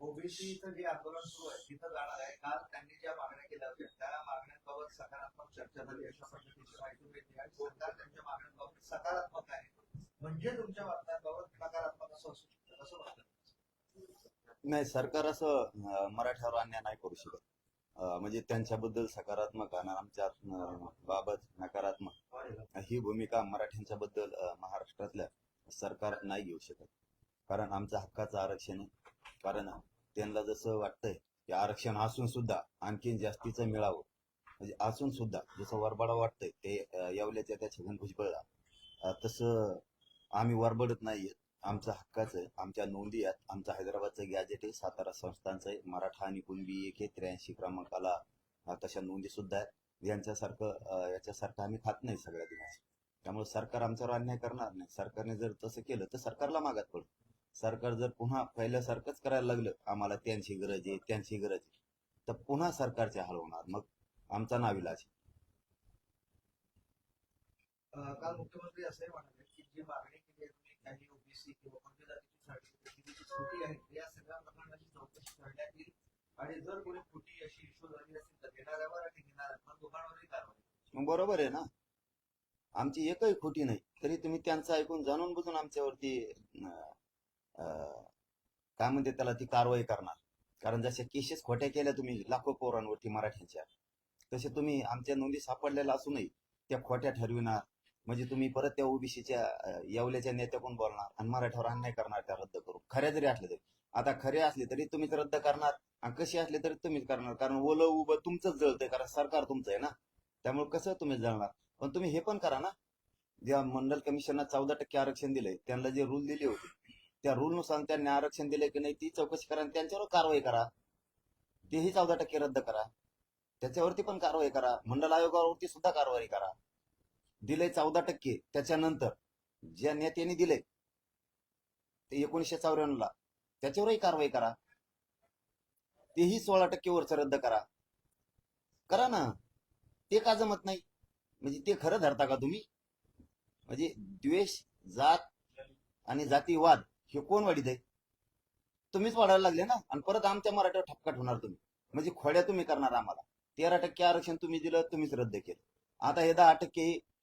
ओबीसीचं जे आंदोलन सुरू आहे तिथं जाणार आहे काल त्यांनी ज्या मागण्या केल्या होत्या त्या मागण्यांबाबत सकारात्मक चर्चा झाली अशा पद्धतीची माहिती मिळते आणि सरकार त्यांच्या मागण्यांबाबत सकारात्मक आहे म्हणजे तुमच्या मागण्यांबाबत नकारात्मक असं असू शकतं. असं वाटतं नाही सरकार असं मराठ्यावर अन्याय नाही करू शकत. म्हणजे त्यांच्याबद्दल सकारात्मक आणि आमच्या बाबत नकारात्मक ही भूमिका मराठ्यांच्या बद्दल महाराष्ट्रातल्या सरकार नाही घेऊ शकत. कारण आमचं हक्काचं आरक्षण आहे. कारण त्यांना जसं वाटतंय की आरक्षण असून सुद्धा आणखीन जास्तीचं मिळावं. म्हणजे असून सुद्धा जसं वरबडा वाटतंय ते येवल्याच्या त्या छगन भुजबळला तसं आम्ही वरबडत नाहीयेत आमचा हक्काचं आहे. आमच्या नोंदी आहेत. आमचं हैदराबादचं गॅजेट आहे. सातारा संस्थांचं आहे. मराठा आणि कुणबी एक आहे त्र्याऐंशी क्रमांकाला तशा नोंदी सुद्धा आहेत. यांच्यासारखं याच्यासारखं आम्ही खात नाही सगळ्या दिवस. त्यामुळे सरकार आमच्यावर अन्याय करणार नाही. सरकारने जर तसं केलं तर सरकारला मागात पडत सरकार जर पुन्हा पहिल्यासारखंच करायला लागलं आम्हाला त्यांची गरज आहे त्यांची गरज आहे तर पुन्हा सरकारचे हाल होणार. मग आमचा नाविलाज काल मुख्यमंत्री असंही म्हणाले की जी मागणी केली आहे तुम्ही काही ओबीसी किंवा कोणत्या जातीची सर्टिफिकेट जी खोटी आहेत या सगळ्या प्रकरणाची चौकशी करण्यात येईल. आणि जर कोणी खोटी अशी इश्यू झाली असेल तर घेणाऱ्यावर आणि घेणाऱ्यावर दोघांवरही कारवाई बरोबर आहे ना? आमची एकही खोटी नाही. तरी तुम्ही त्यांचं ऐकून जाणून बुजून आमच्यावरती काय म्हणते त्याला ती कारवाई करणार. कारण जशा केसेस खोट्या केल्या तुम्ही लाखो पोरांवरती मराठ्यांच्या तसे तुम्ही आमच्या नोंदी सापडलेल्या असूनही त्या खोट्या ठरविणार. म्हणजे तुम्ही परत त्या ओबीसीच्या येवल्याच्या नेत्याकडून बोलणार आणि मराठ्यावर अन्याय करणार त्या रद्द करू खऱ्या जरी असले तरी. आता खरे असले तरी तुम्हीच रद्द करणार आणि कशी असले तरी तुम्हीच करणार. कारण ओलं उभं तुमचंच जळतंय कारण सरकार तुमचं आहे ना. त्यामुळे कसं तुम्ही जळणार? पण तुम्ही हे पण करा ना. ज्या मंडल कमिशनला चौदा टक्के आरक्षण दिलंय त्यांना जे रूल दिले होते त्या रूल नुसार त्यांनी आरक्षण दिले की नाही ती चौकशी करा आणि त्यांच्यावर कारवाई करा. तेही चौदा टक्के रद्द करा. त्याच्यावरती पण कारवाई करा. मंडल आयोगावरती सुद्धा कारवाई करा. दिले चौदा टक्के. त्याच्यानंतर ज्या नेत्यांनी दिले ते एकोणीसशे चौऱ्याण्णव ला त्याच्यावरही कारवाई करा. तेही सोळा टक्केवरच रद्द करा. करा ना. ते का जमत नाही? म्हणजे ते खरं धरता का तुम्ही? म्हणजे द्वेष जात आणि जातीवाद हे कोण वाढीत आहे? तुम्हीच वाढायला लागले ना. आणि परत आमच्या मराठ्यावर ठपकाट होणार तुम्ही. म्हणजे खोड्या तुम्ही करणार आम्हाला. तेरा टक्के आरक्षण तुम्ही दिलं तुम्हीच रद्द केलं. आता हे दहा टक्के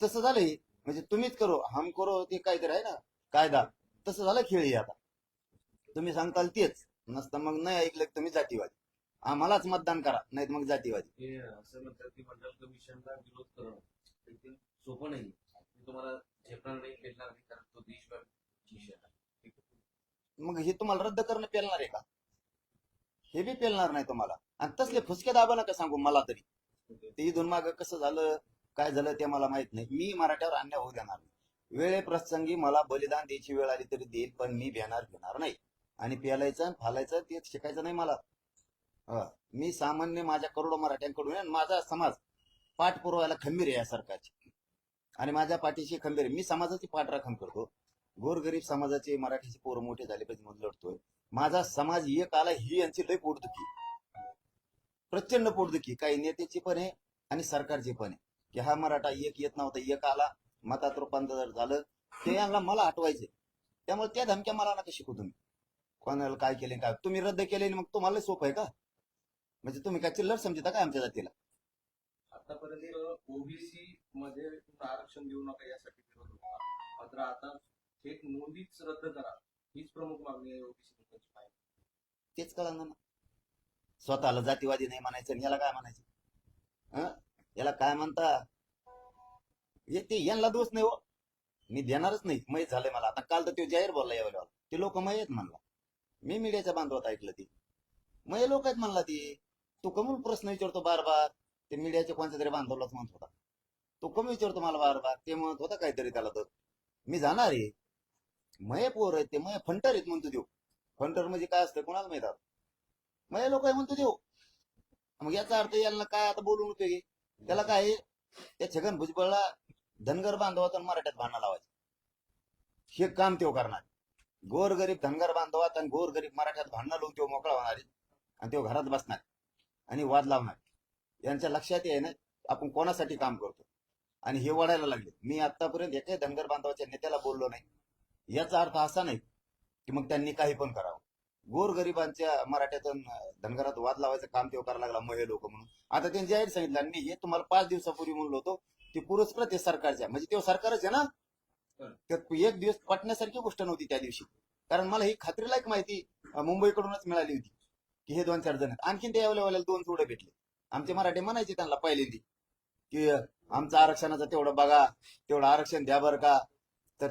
तसं झालं हे. म्हणजे तुम्हीच करो हम करो ते काहीतरी आहे ना कायदा. तसं झालं खेळ हे आता. तुम्ही सांगताल तेच. नसतं मग नाही ऐकलं की तुम्ही जातीवादी. आम्हालाच मतदान करा नाहीत मग जातीवादी. हे असं म्हणतात की मंडल कमिशनला विरोध करणं ते सोपं नाही तुम्हाला झेपणार नाही पेलणार नाही कारण तो देशव्यापी विषय आहे. मग हे तुम्हाला रद्द करणं पेलणार आहे का? हे बी पेलणार नाही तुम्हाला. आणि तसले फुसके दाबा नका सांगू मला तरी. ते इथून माग कसं झालं? काय झालं ते मला माहीत नाही. मी मराठ्यावर अन्याय होऊ देणार नाही. वेळे प्रसंगी मला बलिदान द्यायची वेळ आली तरी देईल पण मी भेणार घेणार नाही. आणि पेलायचं फालायचं ते शिकायचं नाही मला. मी सामान्य माझ्या करोडो मराठ्यांकडून माझा समाज पाठ पुरवायला खंबीर आहे या सरकारची आणि माझ्या पाठीशी खंबीर आहे. मी समाजाची पाठराखण करतो. गोरगरीब समाजाचे मराठीचे पोरं मोठे झाले पाहिजे म्हणून लढतोय. माझा समाज एक आला ही यांची लय पोटदुखी. प्रचंड पोटदुखी. काही नेत्याची पण आहे आणि सरकारची पण आहे. की हा मराठा एक येत नव्हता एक आला मतात रूपांतर झालं. ते यांना मला हटवायचे त्यामुळे त्या धमक्या मला नका शिकू तुम्ही. कोणाला काय केले काय? तुम्ही रद्द केले मग तुम्हाला सोपं आहे का? म्हणजे तुम्ही काय चिल्लर समजता काय आमच्या जातीला? आतापर्यंत ओबीसी मध्ये आरक्षण देऊ नका यासाठी मात्र आता थेट नोंदीच रद्द करा. हीच प्रमुख मागणी आहे ओबीसी तेच कळणार ना. स्वतःला जातीवादी नाही म्हणायचं याला काय म्हणायचं? हं? याला काय म्हणता? येते ते यांना दोष नाही हो. मी देणारच नाही. माहीत झालंय मला. आता काल तर तो जाहीर बोलला यावेळेला ते लोक माहीत म्हणला. मी मीडियाच्या बांधवात ऐकलं ते. मग लोक आहेत म्हणला ती. तू कमी प्रश्न विचारतो बार बार ते मीडियाच्या कोणत्या तरी बांधवलाच म्हणत होता. तो कमी विचारतो मला बार बार ते म्हणत होता काहीतरी त्याला तर. मी जाणार आहे. मये पोर आहेत ते. मये फंटर आहेत म्हणतो देऊ फंटर म्हणजे काय असतं कोणाला माहीत आता? मये लोक आहे म्हणतो देऊ मग याचा अर्थ यांना काय आता बोलून उपयोगी त्याला काय आहे? त्या छगन भुजबळला धनगर बांधवात आणि मराठ्यात भांडणं लावायचं. हे काम तेव करणार. गोरगरीब धनगर बांधवात आणि गोरगरीब मराठ्यात भांडणं लावून तो मोकळा होणार आहे. आणि तो घरात बसणार आणि वाद लावणार. यांच्या लक्षात आहे ना आपण कोणासाठी काम करतो? आणि हे वाढायला लागले. मी आतापर्यंत एकाही धनगर बांधवाच्या नेत्याला बोललो नाही. याचा अर्थ असा नाही की मग त्यांनी काही पण करावं. गोरगरिबांच्या मराठ्यातून धनगरात वाद लावायचं काम तेव्हा करायला लागला मग हे लोक म्हणून. आता त्यांनी जाहीर सांगितलं आणि मी हे तुम्हाला पाच दिवसापूर्वी म्हणलो होतो ती पुरस्कृत आहे सरकारच्या. म्हणजे तेव्हा सरकारच आहे ना? त्यात एक दिवस पटण्यासारखी गोष्ट नव्हती त्या दिवशी. कारण मला ही खात्रीलायक माहिती मुंबईकडूनच मिळाली होती की हे दोन चार जण आणखीन ते यावल्या दोन थोडे भेटले. आमचे मराठी म्हणायचे त्यांना पहिल्यांदी की आमचं आरक्षणाचं तेवढं बघा तेवढं आरक्षण द्या बरं का. तर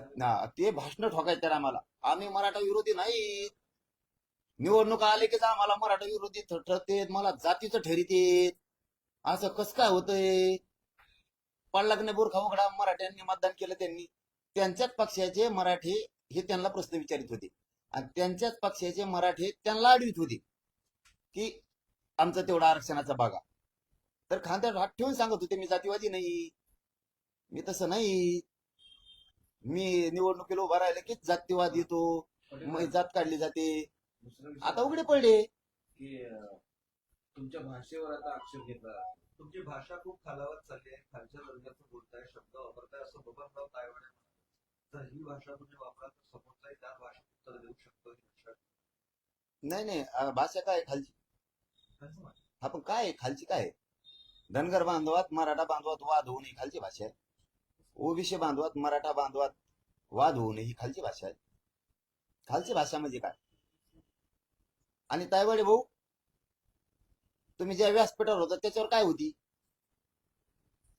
ते भाषण ठोकायचे तर आम्हाला. आम्ही मराठा विरोधी नाही. निवडणुका आले की आम्हाला मराठा विरोधी ठरते ठरतेत मला जातीचं ठरीतेत. असं कस काय होतंय? पडला की नाही बोरखा उघडा मराठ्यांनी मतदान केलं त्यांनी. त्यांच्याच पक्षाचे मराठी हे त्यांना प्रश्न विचारित होते. आणि त्यांच्याच पक्षाचे मराठी त्यांना अडवित होते. की आमचा तेवढा आरक्षणाचा भागा तर खांद्यावर हात ठेवून सांगत होते मी जातीवादी नाही. मी तसं नाही. मी निवडणुकीला उभा राहिले की जातीवाद येतो. जात काढली जाते. दुसरा विषय आता उघडे पडले. की अं, तुमच्या भाषेवर आता आक्षेप घेतला. तुमची भाषा खूप खालावत चालली आहे. खालच्या दर्जाचं बोलताय शब्द वापरताय असं बबनराव तायवाडे म्हणाले जर ही भाषा तुम्ही वापरा तर समोरचाही त्या भाषेत उत्तर देऊ शकतो ही भाषा नाही नाही अं, भाषा काय आहे खालची? त्यांचं म्हणणं. आपण काय आहे? खालची काय आहे? धनगर बांधवात मराठा बांधवात वाद होऊ नये ही खालची भाषा आहे. ओबीसी बांधवात मराठा बांधवात वाद होऊ नये ही खालची भाषा आहे. खालची भाषा म्हणजे काय? आणि तायवाडे भाऊ तुम्ही ज्या व्यासपीठावर होता त्याच्यावर काय होती?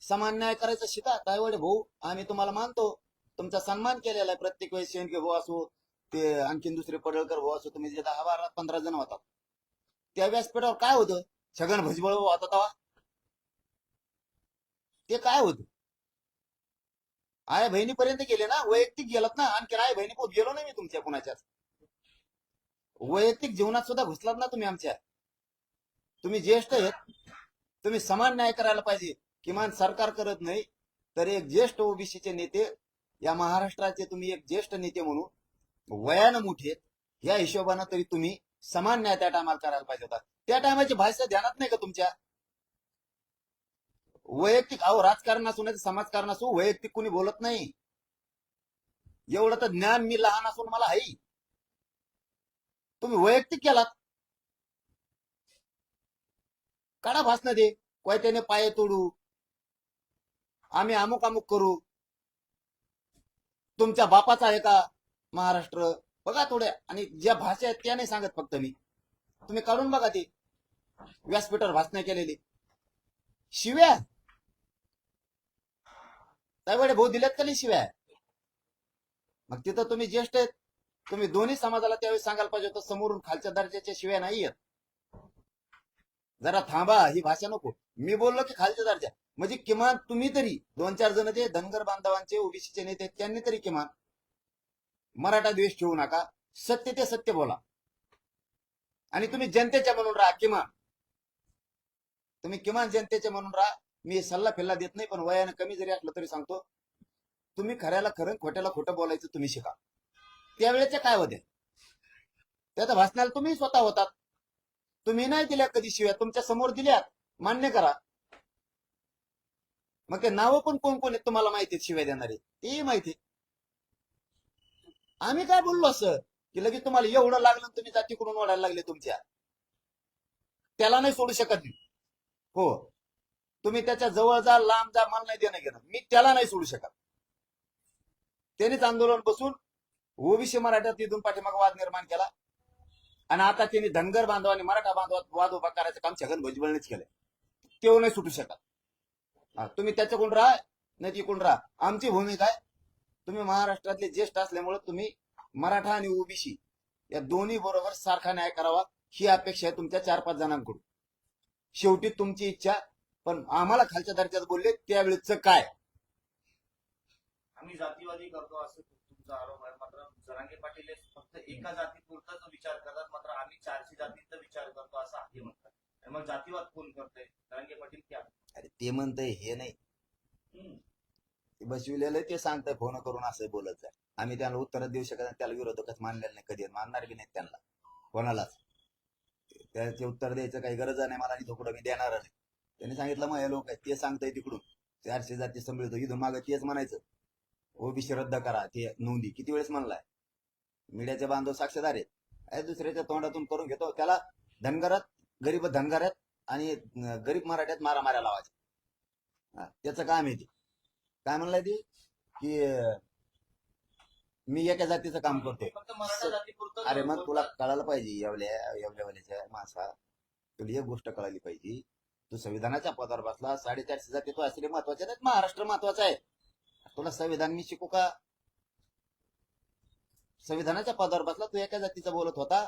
समान न्याय करायचं शिका तायवाडे भाऊ. आम्ही तुम्हाला मानतो तुमचा सन्मान केलेला आहे प्रत्येक वेळेस शेंडके भाऊ असो ते आणखीन दुसरे पडळकर भाऊ असो तुम्ही जे दहा बारा पंधरा जण होता. त्या व्यासपीठावर काय होतं? छगन भुजबळ होता तेव्हा ते काय होत? आय बहिणीपर्यंत गेले ना वैयक्तिक गेलात ना आणखी आय बहिणी गेलो नाही मी तुमच्या कुणाच्याच. वैयक्तिक जीवनात सुद्धा घुसलात ना तुम्ही आमच्या? तुम्ही ज्येष्ठ आहेत. तुम्ही समान न्याय करायला पाहिजे. किमान सरकार करत नाही तर एक ज्येष्ठ ओबीसीचे नेते या महाराष्ट्राचे तुम्ही एक ज्येष्ठ नेते म्हणून वयानं मोठे या हिशोबानं तरी तुम्ही समान न्याय त्या टायमाला करायला पाहिजे होता. त्या टायमाची भाषा ध्यानात नाही का तुमच्या? वैयक्तिक अहो राजकारण असू नाही समाजकारण असू वैयक्तिक कोणी बोलत नाही. एवढं तर ज्ञान मी लहान असून मला आहे. तुम्ही वैयक्तिक केलात. काढा भासणं दे कोयत्याने पाय तोडू. आम्ही अमुक अमुक करू. तुमच्या बापाचा आहे का महाराष्ट्र? बघा थोड्या आणि ज्या भाषा आहेत त्या नाही सांगत फक्त मी. तुम्ही काढून बघा ते. व्यासपीठावर भाषण केलेली. शिव्या. त्यावेळे भाऊ दिल्यात का नाही शिव्या? मग तिथं तुम्ही ज्येष्ठ आहेत. तुम्ही दोन्ही समाजाला त्यावेळी सांगायला पाहिजे होतं समोरून खालच्या दर्जाच्या शिव्या नाही येत जरा थांबा ही भाषा नको. मी बोललो की खालच्या दर्जा. म्हणजे किमान तुम्ही तरी दोन चार जण जे धनगर बांधवांचे ओबीसीचे नेते त्यांनी तरी किमान मराठा द्वेष ठेवू नका. सत्य ते सत्य बोला. आणि तुम्ही जनतेच्या म्हणून राहा किमान. तुम्ही किमान जनतेचे म्हणून राहा. मी सल्ला फिल्ला देत नाही पण वयानं कमी जरी असलं तरी सांगतो. तुम्ही खऱ्याला खरं खोट्याला खोटं बोलायचं तुम्ही शिका. त्यावेळेचे काय होते? त्या भाषणाला तुम्ही स्वतः होतात. तुम्ही नाही दिल्या कधी शिव्या तुमच्यासमोर दिल्यात मान्य करा. मग ते नावं पण कोण कोण आहेत तुम्हाला माहिती शिव्या देणारे? ती माहिती आम्ही काय बोललो असं? की लगेच तुम्हाला एवढं लागलं तुम्ही जातीकडून ओढायला लागले तुमच्या? त्याला नाही सोडू शकत मी. हो. तुम्ही त्याच्याजवळ जा लांब जा मला नाही देणं घेणं. मी त्याला नाही सोडू शकत. त्यांनीच आंदोलन बसून ओबीसी मराठा तिथून पाठीमाग वाद निर्माण केला. आणि आता त्यांनी धनगर बांधवाने मराठा बांधवात वाद उभा करायचं काम छगन भुजबळनेच केलंय. ते नाही सुटू शकत. तुम्ही त्याच्याकडून राहा नाही तिकडून राहा. आमची भूमिका आहे. तुम्ही महाराष्ट्रातले ज्येष्ठ असल्यामुळे तुम्ही मराठा आणि ओबीसी या दोन्ही बरोबर सारखा न्याय करावा ही अपेक्षा आहे तुमच्या चार पाच जणांकडून. शेवटी तुमची इच्छा पण आम्हाला खालच्या दर्जात बोलले त्यावेळेच काय? आम्ही जातीवादी करतो असं तुमचा आरोप आहे. मात्र जरांगे पाटील फक्त एका जातीपुरताच विचार करतात मात्र आम्ही चारशे जातींचा विचार करतो असं आहे म्हणतात. आणि मग जातीवाद कोण करतोय? जरांगे पाटील क्या? अरे ते म्हणतंय हे नाही. ते बसविलेलं ते सांगतंय फोन करून असं बोलत आहे आम्ही त्याला उत्तर देऊ शकत नाही त्याला विरोधकच मानलेलं नाही कधी. मानणार बी नाही त्यांना. कोणालाच. त्याचे उत्तर द्यायचं काही गरज नाही मला आणि थोडं मी देणार नाही त्यांनी सांगितलं मग हे लोक ते सांगताय तिकडून. चारशे जाती संभळतो. इथून मागं तेच म्हणायचं. ओबीसी रद्द करा. ते नोंदी. किती वेळेस म्हणलाय? मीडियाचे बांधव साक्षीदार आहेत. आहे दुसऱ्याच्या तोंडातून करून घेतो. त्याला धनगरात गरीब धनगरात आणि गरीब मराठ्यात मारा माऱ्या लावायचे त्याचं काम आहे ते. काय म्हणलाय ते? की मी एका जातीचं काम जातीपुरतं अरे मग तुला कळायला पाहिजे एवढ्या एवढ्यावाल्याच्या माणसा. तुला एक गोष्ट कळाली पाहिजे. तू संविधानाच्या पदावर बसला साडेचारशे जाती तू असले महत्त्वाचे नाहीत. महाराष्ट्र महत्त्वाचा आहे. तुला संविधान मी शिकू का? संविधानाच्या पदावर बसला तू एका जातीचा बोलत होता.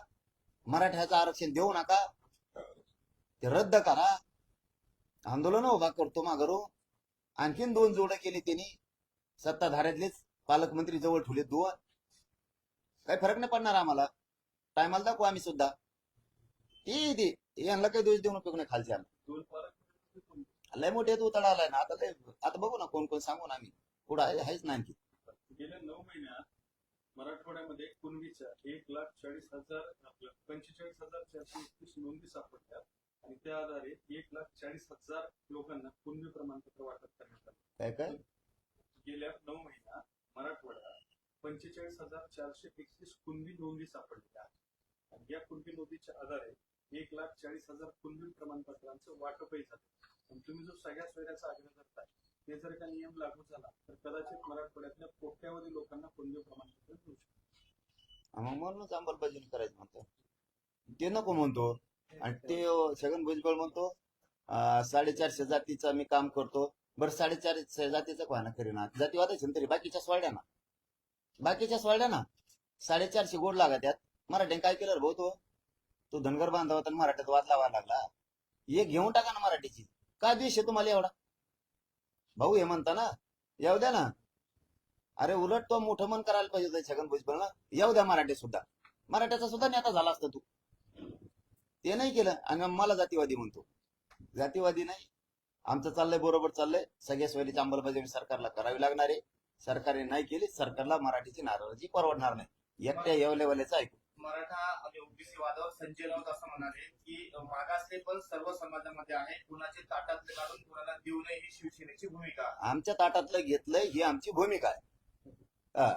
मराठ्याचं आरक्षण देऊ नका. ते रद्द करा. आंदोलन उभा करतो माघारू. आणखीन दोन जोड केली त्यांनी. सत्ताधाऱ्यातलेच पालकमंत्री जवळ ठेवले दोन. काही फरक नाही पडणार आम्हाला. टायमाला दाखवू आम्ही सुद्धा. ती ते यांना काही दोष देऊन उपयोग नाही खालचे दोन लय मोठे तू आलाय ना. आता लय आता बघू ना कोण कोण सांगू ना आम्ही. पुढे आहेच ना आणखी. गेल्या नऊ महिन्यात मराठवाड्यामध्ये कुणबीच्या एक लाख चाळीस हजार पंचेचाळीस हजार चारशे एकतीस नोंदी सापडल्या आणि त्या आधारे एक लाख चाळीस हजार लोकांना कुणबी प्रमाणपत्र वाटप करण्यात आलं. काय काय? गेल्या नऊ महिन्यात मराठवाड्यात पंचेचाळीस हजार चारशे एकतीस कुणबी नोंदी सापडल्या. आणि या कुणबी नोंदीच्या आधारे एक लाख चाळीस हजार कुणबी प्रमाणपत्रांचं वाटपही झालं. आणि तुम्ही जो सगळ्या सोयऱ्याचा आग्रह करताय हे जर का नियम लागू झाला तर कदाचित मराठवाड्यातल्या कोट्यावधी लोकांना कुणबी प्रमाणपत्र मिळू शकतो. म्हणूनच अंमलबजावणी करायचं म्हणतो. ते नको म्हणतो. आणि ते छगन भुजबळ म्हणतो साडेचारशे जातीचा मी काम करतो. बरं साडेचारशे जातीचा कोणा करीना जातीवाद असेल तरी? बाकीच्या सोडल्या ना. बाकीच्या सोडल्या ना? साडेचारशे गोड लागा त्यात मराठ्याने काय केलं भाऊ तो? तो धनगर बांधव होता मराठ्यात वाद लावा लागला. एक घेऊन टाका ना मराठीची. काय द्वेष आहे तुम्हाला एवढा? भाऊ हे म्हणता ना येऊ द्या ना. अरे उलट तो मोठं मन करायला पाहिजे होतं छगन भुजबळ ना येऊ द्या मराठी सुद्धा. मराठ्याचा सुद्धा नेता झाला असता तू. ते नाही केलं. आणि मला जातीवादी म्हणतो. जातीवादी नाही. आमचं चाललंय बरोबर चाललंय. सगळ्या सोयीची अंमलबजावणी सरकारला करावी लागणार आहे. सरकारने नाही केली सरकारला मराठीची नाराजी परवडणार नाही. एकट्या येवलेवाल्याचं ऐकू. मराठा आणि ओबीसी वादावर संजय राऊत असं म्हणाले की मागासले पण सर्व समाजामध्ये आहे. कुणाचे ताटातले काढून कुणाला देऊ नये ही शिवसेनेची भूमिका आहे. आमच्या ताटातलं घेतलंय ही आमची भूमिका आहे. हा.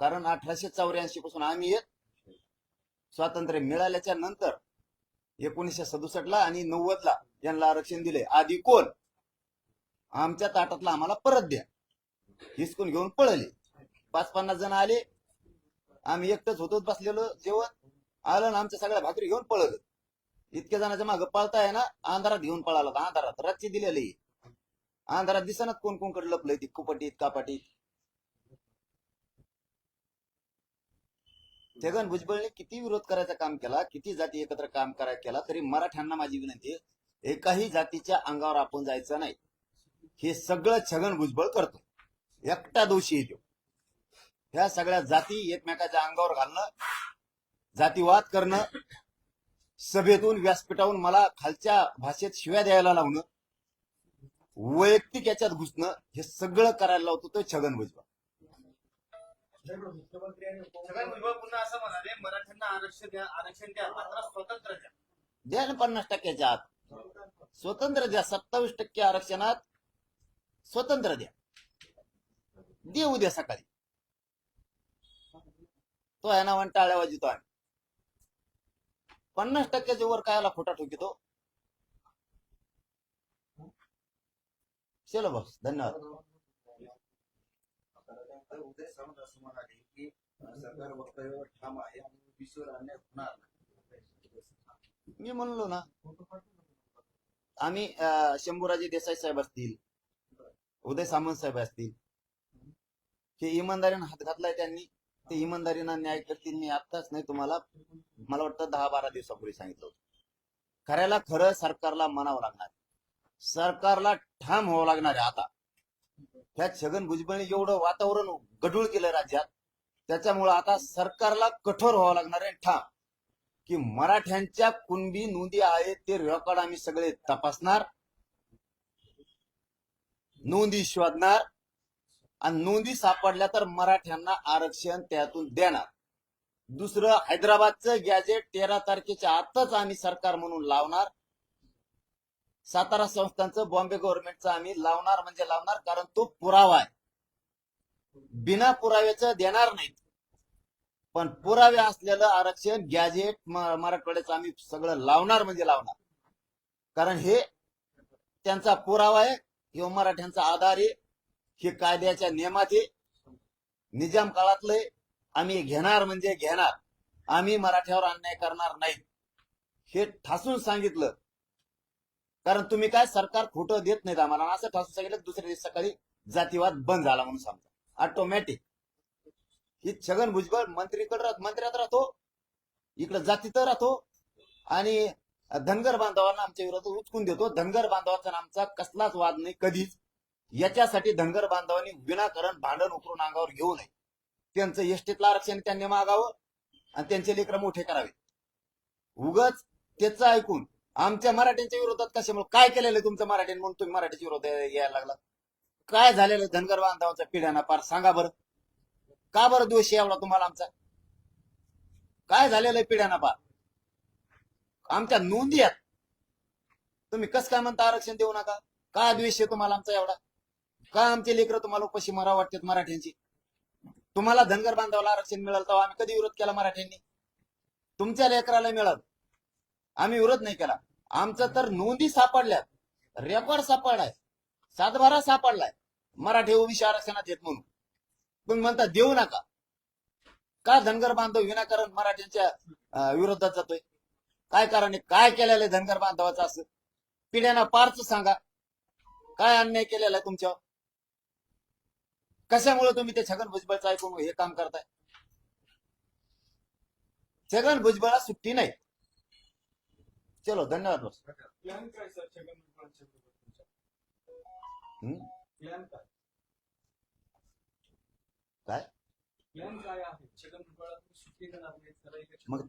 कारण अठराशे चौऱ्याऐंशी पासून आम्ही एक स्वातंत्र्य मिळाल्याच्या नंतर एकोणीसशे सदुसष्ट ला आणि नव्वद ला यांना आरक्षण दिले आधी कोण? आमच्या ताटातला आम्हाला परत द्या. हिसकून घेऊन पळले. पाच पन्नास जण आले आम्ही एकटंच होतोच बसलेलो जेवण आलं ना आमच्या सगळ्या भाकरी घेऊन पळलं इतक्या जणांच्या मागं पळताय ना अंधारात घेऊन पळाला होता, अंधारात. रातची दिलेली. अंधारात दिसणार कोण कोणकडे लपलंय ती कुपटीत कापाटीत. छगन भुजबळने किती विरोध करायचा काम केला किती जाती एकत्र काम करायला केला तरी मराठ्यांना माझी विनंती एकाही जातीच्या अंगावर आपण जायचं नाही. हे सगळं छगन भुजबळ करतो. एकटा दोषी येतो. ह्या सगळ्या जाती एकमेकाच्या अंगावर घालणं जातीवाद करणं सभेतून व्यासपीठावरून मला खालच्या भाषेत शिव्या द्यायला लावणं वैयक्तिक याच्यात घुसणं हे सगळं करायला लावतो तो छगन भुजबळ. मुख्यमंत्री आणि छगन भुजबळ पुन्हा असं म्हणाले मराठ्यांना आरक्षण द्या आरक्षण द्या मात्र स्वतंत्र द्या. द्या ना पन्नास टक्क्याच्या आत. स्वतंत्र द्या सत्तावीस टक्के आरक्षणात स्वतंत्र द्या. दे उद्या सकाळी. तो आहे ना टाळ्या वाजतो आहे. पन्नास टक्क्याच्या वर कायला खोटा ठोकितो? चलो बस धन्यवाद. उदय सामंत असं म्हणाले की सरकार वक्तव्यावर ठाम आहे आणि ओबीसीवर अन्याय होणार नाही. मी म्हणलो ना आम्ही शंभूराजे देसाई साहेब असतील उदय सामंत साहेब असतील हे इमानदारीने हात घातलाय त्यांनी. ते इमानदारीनं न्याय करतील मी आत्ताच नाही तुम्हाला मला वाटतं दहा बारा दिवसापूर्वी सांगितलं होतं. खऱ्याला खरं सरकारला म्हणावं लागणार. सरकारला ठाम व्हावं लागणार आहे आता. ह्या छगन भुजबळने एवढं वातावरण गढूळ केलं राज्यात त्याच्यामुळं आता सरकारला कठोर व्हावं लागणार आहे ठाम. की मराठ्यांच्या कुणबी नोंदी आहेत ते रेकॉर्ड आम्ही सगळे तपासणार नोंदी शोधणार आणि नोंदी सापडल्या तर मराठ्यांना आरक्षण त्यातून देणार. दुसरं हैदराबादचं गॅजेट तेरा तारखेच्या आतच आम्ही सरकार म्हणून लावणार. सातारा संस्थांचं बॉम्बे गव्हर्नमेंटचं आम्ही लावणार म्हणजे लावणार कारण तो पुरावा आहे. बिना पुराव्याचं देणार नाहीत. पण पुरावे असलेलं आरक्षण गॅजेट मराठवाड्याचं आम्ही सगळं लावणार म्हणजे लावणार. कारण हे त्यांचा पुरावा आहे किंवा मराठ्यांचा आधार आहे. हे कायद्याच्या नियमात निजाम काळातले आम्ही घेणार म्हणजे घेणार. आम्ही मराठ्यावर अन्याय करणार नाही हे ठासून सांगितलं. कारण तुम्ही काय सरकार खोटं देत नाहीत आम्हाला. असं ठासून सांगितलं दुसऱ्या दिवशी सकाळी जातीवाद बंद झाला म्हणून सांगतो. ऑटोमॅटिक ही छगन भुजबळ मंत्रीकडे राहत मंत्र्यात राहतो. इकडे जातीत राहतो. आणि धनगर बांधवांना आमच्या विरोधात उचकून देतो. धनगर बांधवाचा आमचा कसलाच वाद नाही कधीच. याच्यासाठी धनगर बांधवांनी विनाकारण भांडण उकरून अंगावर घेऊ नये. त्यांचं एसटीतलं आरक्षण त्यांनी मागावं आणि त्यांचे लेकर मोठे करावे. उगच त्याचं ऐकून आमच्या मराठ्यांच्या विरोधात कशामुळे काय केलेलं तुमचं मराठी म्हणून तुम्ही मराठीच्या विरोधात यायला लागला काय झालेलं धनगर बांधवांच्या पिढ्यांना पार सांगा बरं. का बरं दोष आहे एवढा तुम्हाला आमचा? काय झालेलं आहे पिढ्यांना पार? आमच्या नोंदी आहेत. तुम्ही कस काय म्हणता आरक्षण देऊ नका? काय द्वेष आहे तुम्हाला आमचा एवढा? का आमचे लेकर तुम्हाला उपाशी मरा वाटतात मराठ्यांची? तुम्हाला धनगर बांधवाला आरक्षण मिळालं तेव्हा आम्ही कधी विरोध केला मराठ्यांनी? तुमच्या लेकराला मिळत आम्ही विरोध नाही केला. आमचं तर नोंदी सापडल्यात. रेकॉर्ड सापडलाय. सातबारा सापडलाय. मराठी ओबीसी आरक्षणात येत म्हणून. तुम्ही म्हणता देऊ नका. का धनगर बांधव विनाकारण मराठ्यांच्या विरोधात जातोय? काय कारण आहे? काय केलेलं आहे धनगर बांधवाचं असं? पिढ्यांना पारच सांगा. काय अन्याय केलेला आहे तुमच्यावर? कशामुळे तुम्ही ते छगन भुजबळचं ऐकून हे काम करताय? छगन भुजबळला सुट्टी नाही. चलो धन्यवाद बस प्लॅन काय नाही मग,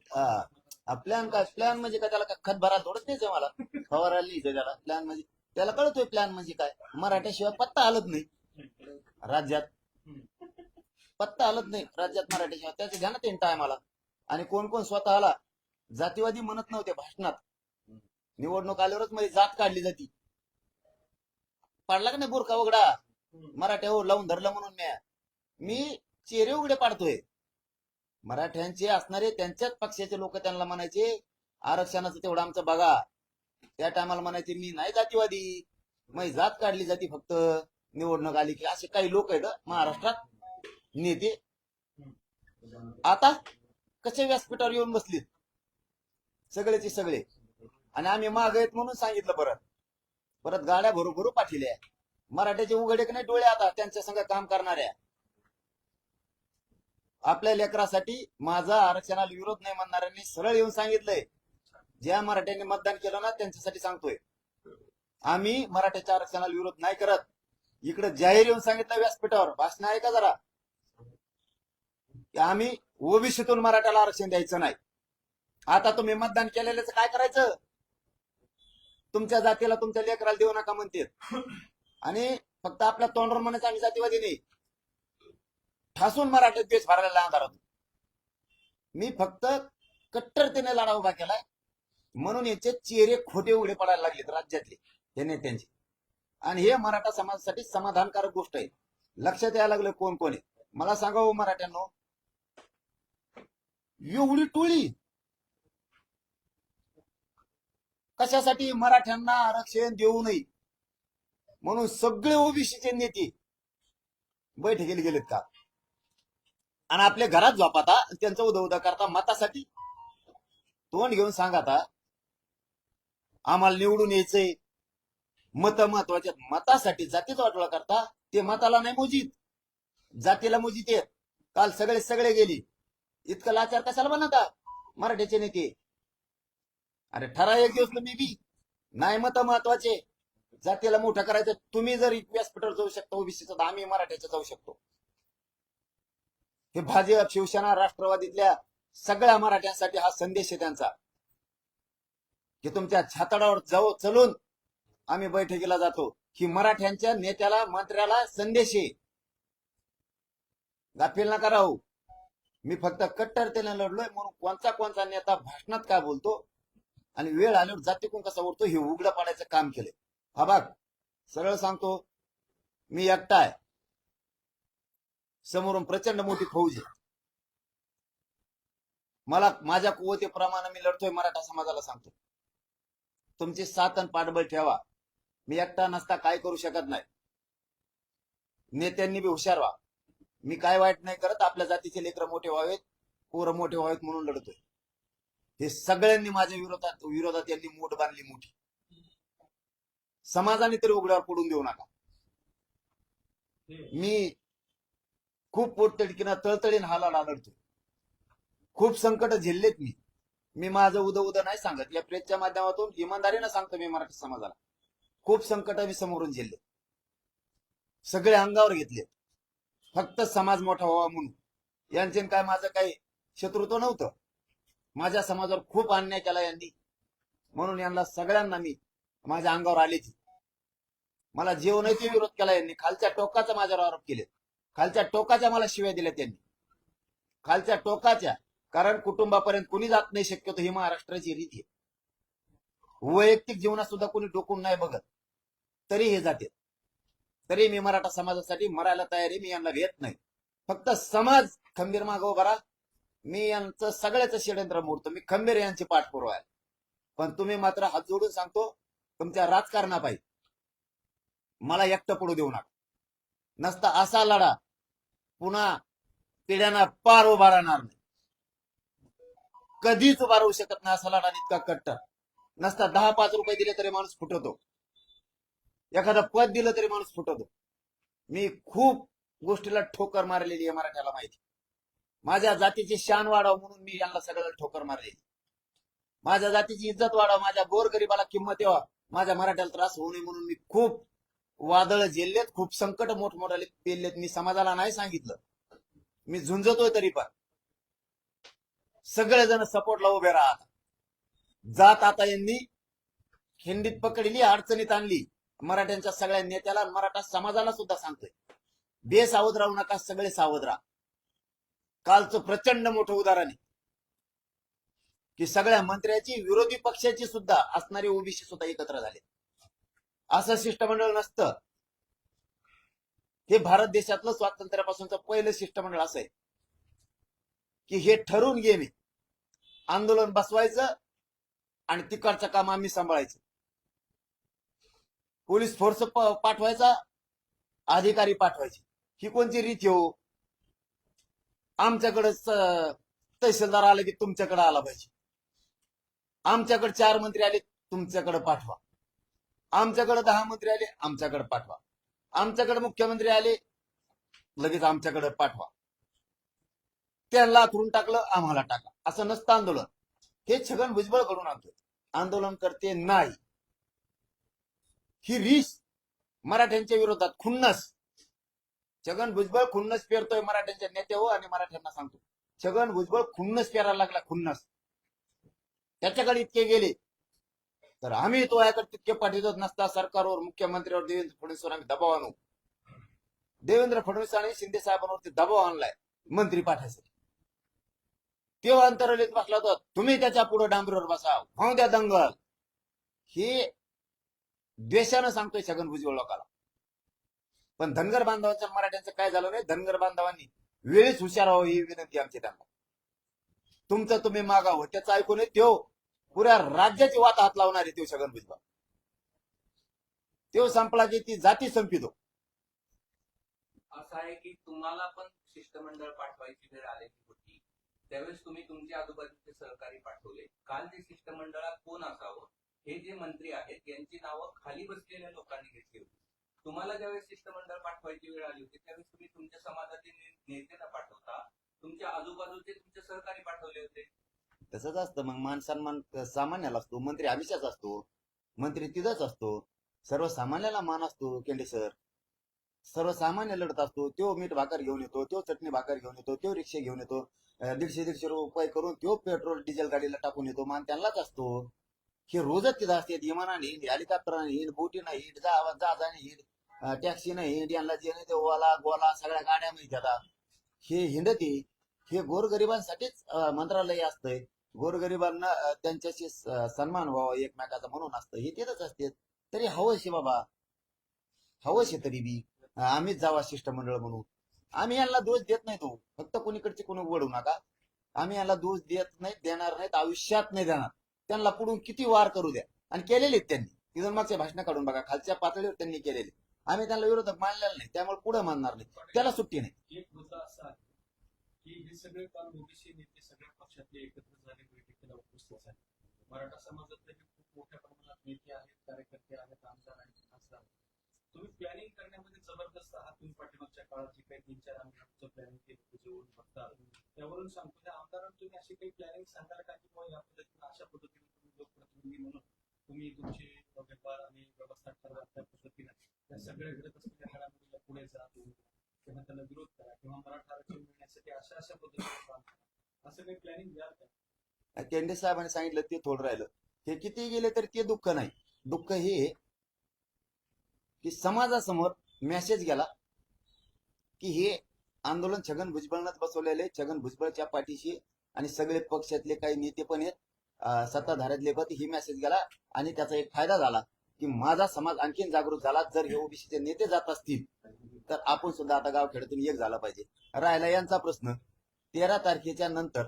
प्लॅन काय? प्लॅन म्हणजे काय? त्याला काय खत भरा थोडंच द्यायचं मला? फवारायला लिहिचं त्याला. प्लॅन म्हणजे त्याला कळतोय प्लॅन म्हणजे काय? मराठ्याशिवाय पत्ता हलत नाही. राज्यात. पत्ता हलत नाही. राज्यात मराठ्याशिवाय त्याचं ध्यानात येईन टायमाला आणि कोण कोण स्वतःला जातीवादी म्हणत नव्हते भाषणात. निवडणूक आल्यावरच मध्ये जात काढली जाती. पाडला का नाही बुरका उघडा? मराठ्यावर लावून धरलं म्हणून मी मी चेहरे उघडे पाडतोय. मराठ्यांचे असणारे त्यांच्याच पक्षाचे लोक त्यांना म्हणायचे आरक्षणाचं तेवढं आमचं बघा. त्या टायमाला म्हणायचे मी नाही जातीवादी. मग जात काढली जाती फक्त. निवडणूक आली की असे काही लोक आहेत महाराष्ट्रात नेते. आता कसे व्यासपीठावर येऊन बसलीत? सगळेचे सगळे. आणि आम्ही माग आहेत म्हणून सांगितलं परत. परत गाड्या भरू पाठिल्या. मराठ्याचे उघडे नाही डोळे आता त्यांच्या संग काम करणाऱ्या. आपल्या लेकरासाठी माझा आरक्षणाला विरोध नाही म्हणणाऱ्यांनी सरळ येऊन सांगितलंय. ज्या मराठ्यांनी मतदान केलं ना त्यांच्यासाठी सांगतोय. आम्ही मराठ्याच्या आरक्षणाला विरोध नाही करत. इकडे जाहीर येऊन सांगितलं व्यासपीठावर. भाषण आहे का जरा. की आम्ही ओबीसीतून मराठ्याला आरक्षण द्यायचं नाही. आता तुम्ही मतदान केलेल्याच काय करायचं? तुमच्या जातीला तुमच्या लेकराला देऊ नका म्हणते. आणि फक्त आपल्या तोंडवर म्हणायचं आम्ही जातीवादी नाही. ठासून मराठीत देश भरायला लागणार होतो मी फक्त कट्टरतेने लढा उभा केलाय. म्हणून याचे चेहरे खोटे उघडे पडायला लागलेत राज्यातले. हे नेत्यांचे. आणि हे मराठा समाजासाठी समाधानकारक गोष्ट आहे. लक्षात यायला लागलं कोण कोण आहे. मला सांगा हो मराठ्यांनो. एवढी टोळी. कशासाठी मराठ्यांना आरक्षण देऊ नये? म्हणून सगळे ओबीसीचे नेते बैठकीला गेलेत का? आणि आपल्या घरात झोपाता त्यांचा उदा उदा करता मतासाठी? तोंड घेऊन सांगा आता. आम्हाला निवडून यायचंय. मत महत्त्वाचे मतासाठी जातीचा वाटोळा करता ते मताला नाही मोजीत. जातीला मोजीत येत काल सगळे सगळे गेली. इतकं लाचार कशाला बनवता? मराठीचे नेते. अरे ठरा एक दिवस मी बी. नाही मत महत्त्वाचे. जातीला मोठं करायचं. तुम्ही जर व्यासपीठावर जाऊ शकता ओबीसीचं तर आम्ही मराठ्याच्या जाऊ शकतो. हे भाजप शिवसेना राष्ट्रवादीतल्या सगळ्या मराठ्यांसाठी हा संदेश आहे त्यांचा. की तुमच्या छाताडावर जाऊ चलून आम्ही बैठकीला जातो ही मराठ्यांच्या नेत्याला मंत्र्याला संदेश आहे गाफील नका राहू. मी फक्त कट्टरतेने लढलोय म्हणून कोणचा कोणचा नेता भाषणात काय बोलतो आणि वेळ आल्यावर जातीकून कसा उरतो हे उघडं पाडायचं काम केलंय. हा सरळ सांगतो मी एकटा आहे. समोरून प्रचंड मोठी फौज आहे. मला माझ्या कुवतेप्रमाणे मी लढतोय मराठा समाजाला सांगतो. तुमची सातन पाठबळ ठेवा. मी एकटा नसता काय करू शकत नाही. नेत्यांनी बी हुशार व्हा. मी काय वाईट नाही करत आपल्या जातीचे लेकर मोठे व्हावेत पोरं मोठे व्हावेत म्हणून लढतोय. हे सगळ्यांनी माझ्या विरोधात विरोधात यांनी मोठ बांधली मोठी. समाजाने तरी उघड्यावर पडून देऊ नका. मी खूप पोटतडकीनं तळतळीन हा लढा लढतोय. खूप संकट झेललेत मी. मी माझं उद उद नाही सांगत. या प्रेसच्या माध्यमातून इमानदारीनं सांगतो मी मराठी समाजाला. खूप संकट आम्ही समोरून झेलले. सगळे अंगावर घेतले. फक्त समाज मोठा व्हावा म्हणून. यांचे काय माझं काही शत्रुत्व नव्हतं. माझ्या समाजावर खूप अन्याय केला यांनी. म्हणून यांना सगळ्यांना मी माझ्या अंगावर आले ती मला जीवनाची विरोध केला यांनी. खालच्या टोकाचा माझ्यावर आरोप केले. खालच्या टोकाच्या मला शिव्या दिल्या त्यांनी खालच्या टोकाच्या. कारण कुटुंबापर्यंत कुणी जात नाही शक्यतो ही महाराष्ट्राची रीती आहे. वैयक्तिक जीवनात सुद्धा कोणी डोकून नाही बघत. तरी हे जाते तरी मी मराठा समाजासाठी मरायला तयार आहे मी यांना घेत नाही. फक्त समाज खंबीर मागव उभा मी यांचं सगळ्याच षडयंत्र मोडतो. मी खंबीर यांची पाठ आहे. पण तुम्ही मात्र हात जोडून सांगतो तुमच्या राजकारणापायी मला एकटं पडू देऊ नका. नसता असा लढा पुन्हा पिढ्यांना पार उभा राहणार नाही. कधीच उभा राहू शकत नाही असा लढा इतका कट्टर. नसता दहा पाच रुपये दिले तरी माणूस फुटवतो एखादं पद दिलं तरी माणूस फुटवतो मी खूप गोष्टीला ठोकर मारलेली आहे मराठ्याला माहिती. माझ्या जातीची शान वाढाव म्हणून मी यांना सगळ्याला ठोकर मारलेली. माझ्या जातीची इज्जत वाढाव माझ्या गोरगरिबाला किंमत यावा माझ्या मराठ्याला त्रास होऊ नये म्हणून मी खूप वादळ झेललेत खूप संकट मोठमोठाले पेललेत. मी समाजाला नाही सांगितलं. मी झुंजतोय तरी पण. सगळेजण सपोर्टला उभे राहत जात आता यांनी खिंडीत पकडली अडचणीत आणली. मराठ्यांच्या सगळ्या नेत्याला मराठा समाजाला सुद्धा सांगतोय. बेसावध राहू नका सगळे सावध राहा. कालचं प्रचंड मोठं उदाहरण आहे. की सगळ्या मंत्र्याची विरोधी पक्षाची सुद्धा असणारी ओबीसी सुद्धा एकत्र झाले. असं शिष्टमंडळ नसतं. हे भारत देशातलं स्वातंत्र्यापासूनचं पहिलं शिष्टमंडळ असं आहे. की हे ठरवून घे मी आंदोलन बसवायचं आणि तिकडचं काम आम्ही सांभाळायचं. पोलीस फोर्स पाठवायचा अधिकारी पाठवायचे. ही कोणती रीत हो? आमच्याकडे तहसीलदार आले की तुमच्याकडे आला पाहिजे. आमच्याकडे चार मंत्री आले तुमच्याकडे पाठवा. आमच्याकडे दहा मंत्री आले आमच्याकडे पाठवा. आमच्याकडे मुख्यमंत्री आले लगेच आमच्याकडे पाठवा. त्यांना करून टाकलं आम्हाला टाका. असं नसतं आंदोलन. हे छगन भुजबळ करून आणतोय. आंदोलन करते नाही. ही रीस मराठ्यांच्या विरोधात खुन्नस. छगन भुजबळ खुन्नस पेरतोय मराठ्यांच्या नेते हो आणि मराठ्यांना सांगतो. छगन भुजबळ खुन्नस पेरायला लागला खुन्नस. त्याच्याकडे इतके गेले. तर आम्ही तो याकडे तितके पाठवत नसता सरकारवर मुख्यमंत्रीवर देवेंद्र फडणवीसवर आम्ही दबाव आणू. देवेंद्र फडणवीस आणि शिंदे साहेबांवरती दबाव आणलाय मंत्री पाठायसाठी. तेव्हा अंतरलित बसला होता तुम्ही त्याच्या पुढे डांबरीवर बसा भाऊ द्या दंगल. हे द्वेषानं सांगतोय छगन भुजबळ लोकाला. पण धनगर बांधवांच्या मराठ्यांचं काय झालं नाही? धनगर बांधवांनी वेळीच हुशार व्हावं ही विनंती आमची त्यांना. तुमचं तुम्ही मागावं त्याचं ऐकून त्यो पुऱ्या राज्याची वात हात लावणार आहे तो छगन भुजबळ. तो संपला की ती जाती संपितो असं आहे की तुम्हाला पण शिष्टमंडळ पाठवायची वेळ आलेली होती. त्यावेळेस तुम्ही तुमच्या आजूबाजूचे सहकारी पाठवले. काल ते शिष्टमंडळात कोण असावं? हे जे मंत्री आहेत यांची नावं खाली बसलेल्या लोकांनी घेतली होती. तुम्हाला ज्यावेळेस शिष्टमंडळ पाठवायची वेळ आली होती त्यावेळेस तुम्ही तुमच्या समाजातील ने- नेते न पाठवता. तुमच्या आजूबाजूचे तुमचे सहकारी पाठवले होते. तसंच असतं. मग मान सन्मान सामान्याला असतो मंत्री हमेशाच असतो मंत्री तिथंच असतो. सर्वसामान्याला मान असतो केंडे सर. सर्वसामान्य लढत असतो तो मीठ भाकर घेऊन येतो तो चटणी भाकर घेऊन येतो तो रिक्षा घेऊन येतो. दीडशे दीडशे रुपये करून तो पेट्रोल डिझेल गाडीला टाकून येतो. मान त्यांनाच असतो. हे रोजच तिथं असते. विमानाने हिंड हेलिकॉप्टरने हिंड बोटीनं हिंड जा जहाजाने हिंड टॅक्सीनं हिंड यांना जे नाही ते ओला गोला सगळ्या गाड्या मिळतात हे हिंडते हे गोरगरिबांसाठीच मंत्रालय असतंय. गोरगरिबांना त्यांच्याशी सन्मान व्हावा एकमेकाचा म्हणून असतं. हे तिथंच असते. तरी हवंच बाबा. हवशी तरी बी. आम्हीच जावा शिष्टमंडळ म्हणून. आम्ही यांना दोष देत नाही तो. फक्त कोणीकडचे कोणी वडू नका. आम्ही यांना दोष देत नाही देणार नाहीत आयुष्यात नाही देणार. त्यांना पुढून किती वार करू द्या. आणि केलेले त्यांनी. तिथून मागचे भाषण काढून बघा खालच्या पातळीवर त्यांनी केलेले. आम्ही त्यांना विरोधक मानलेला नाही त्यामुळे पुढे मानणार नाही. त्याला सुट्टी नाही. एक मुद्दा असा की हे सगळे काल ओबीसी नेते सगळ्या पक्षातले एकत्र झाले बैठकीला उपस्थित झाले. मराठा समाजातले खूप मोठ्या प्रमाणात नेते आहेत कार्यकर्ते आहेत आमदार आहेत खासदार आहेत. तुम्ही प्लॅनिंग करण्यामध्ये जबरदस्त आहात तुम्ही पाठीमागच्या काळात जे काही तीन चार आमदारांचं प्लॅनिंग केलं जेवण बघता त्यावरून सांगतो त्या आमदारांना तुम्ही अशी काही प्लॅनिंग सांगाल का? की या पद्धतीने अशा पद्धतीने तुम्ही लोकप्रतिनिधी म्हणून तुम्ही तुमचे व्यापार आणि व्यवस्था ठरवा त्या पद्धतीने या सगळ्या घडत असलेल्या काळामध्ये पुढे जा किंवा त्याला विरोध करा. किंवा मराठा आरक्षण मिळण्यासाठी अशा अशा पद्धतीने काम करा. असं काही प्लॅनिंग द्याल का? केंडे साहेबांनी सांगितलं ते थोडं राहिलं. हे किती गेले तरी ते दुःख नाही. दुःख हे की समाजासमोर मेसेज गेला की हे आंदोलन छगन भुजबळनंच बसवलेले छगन भुजबळच्या पाठीशी आणि सगळे पक्षातले काही नेते पण आहेत. सत्ताधाऱ्यातले पण ही मेसेज गेला आणि त्याचा एक फायदा झाला की माझा समाज आणखीन जागृत झाला. जर हे ओबीसीचे नेते जात असतील तर आपण सुद्धा आता गावखेड्यातून एक झाला पाहिजे. राहिला यांचा प्रश्न. तेरा तारखेच्या नंतर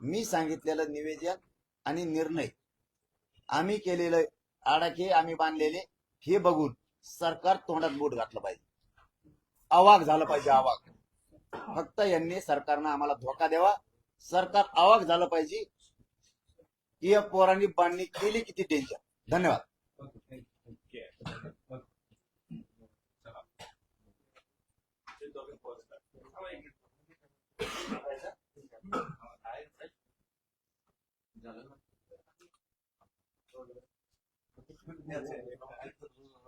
मी सांगितलेलं निवेदन आणि निर्णय आम्ही केलेलं आडाखे आम्ही बांधलेले हे बघून सरकार तोंडात बोट घातलं पाहिजे. अवाक झालं पाहिजे अवाक. फक्त यांनी सरकारनं आम्हाला धोका द्यावा. सरकार अवाक झालं पाहिजे. की या पोरांनी बांधणी केली किती टेन्शन धन्यवाद. ते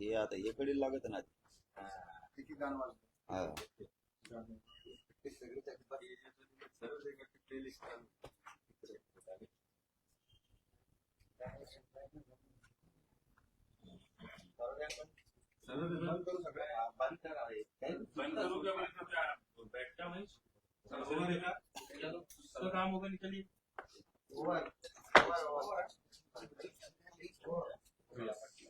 हे आता हे कडील लागत ना हा. बंद करू का बंद करू का? बैठता नहीं समझ का उसका काम होगा निकलिए ओव्हर. ओव्हर. ओव्हर.